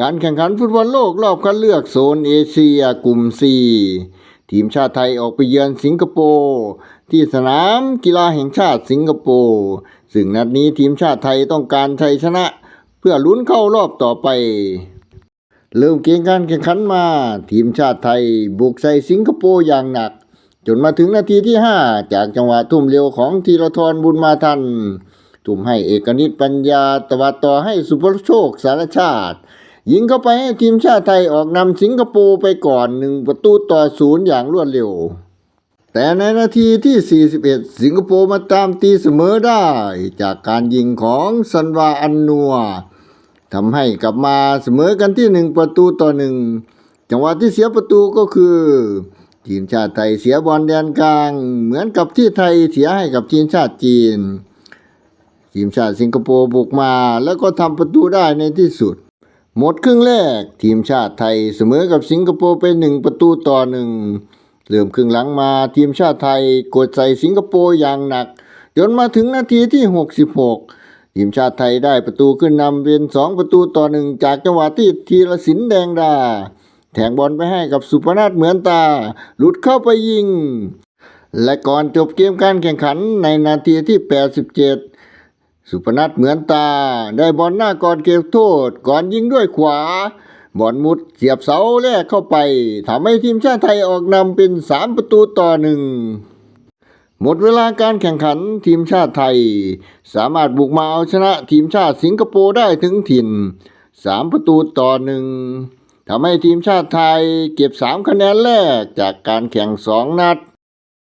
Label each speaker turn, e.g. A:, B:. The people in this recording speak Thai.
A: การแข่งขันฟุตบอลโลกรอบคัดเลือกโซนเอเชียกลุ่ม C ทีมชาติไทยออกไปเยือนสิงคโปร์ที่สนามกีฬาแห่งชาติสิงคโปร์ซึ่งนัดนี้ทีมชาติไทยต้องการชัยชนะ เพื่อลุ้นเข้ารอบต่อไป เริ่มเกมการแข่งขันมา ทีมชาติไทยบุกใส่สิงคโปร์อย่างหนัก จนมาถึงนาทีที่ 5 จากจังหวะทุ่มเร็วของธีรทรบุญมาทัน ทุ่มให้เอกนิตปัญญาตวัดต่อให้สุภโชคสารชาติ ยิงเข้าไปให้ทีมชาติไทยออกนำสิงคโปร์ไปก่อนหนึ่งประตูต่อศูนย์อย่างรวดเร็ว แต่ในนาทีที่ 41 สิงคโปร์มาตามตีเสมอได้ จากการยิงของซันวาอันนัวทำให้กลับมาเสมอกันที่หนึ่งประตูต่อหนึ่งจังหวะที่เสียประตูก็คือ ทีมชาติไทยเสียบอลแดนกลาง เหมือนกับที่ไทยเสียให้กับทีมชาติจีน ทีมชาติสิงคโปร์บุกมาแล้วก็ทำประตูได้ในที่สุด หมดครึ่งแรก ทีมชาติไทยเสมอกับสิงคโปร์ไปหนึ่งประตูต่อหนึ่งเริ่มครึ่งหลังมาทีมชาติไทยกดใส่สิงคโปร์อย่างหนัก จนมาถึงนาทีที่ 66 ทีมชาติไทยได้ประตูขึ้นนำเป็นสองประตูต่อหนึ่งจากจังหวะที่ธีรศิลป์แดงดาแทงบอลไปให้กับสุพนัทเหมือนตา หลุดเข้าไปยิง และก่อนจบเกมการแข่งขันในนาทีที่ 87 สุพนัทเหมือนตา ได้บอลหน้าก่อนเก็บโทษ ก่อนยิงด้วยขวา บอลมุดเสียบเสาแรกเข้าไปทำให้ทีมชาติไทยออกนำเป็น 3 ประตูต่อหนึ่งหมดเวลาการแข่งขันทีมชาติไทย สามารถบุกมาเอาชนะทีมชาติสิงคโปร์ได้ถึงถิ่น 3 ประตูต่อหนึ่งทำให้ทีมชาติไทยเก็บ 3 คะแนนแรกจากการแข่ง 2 นัด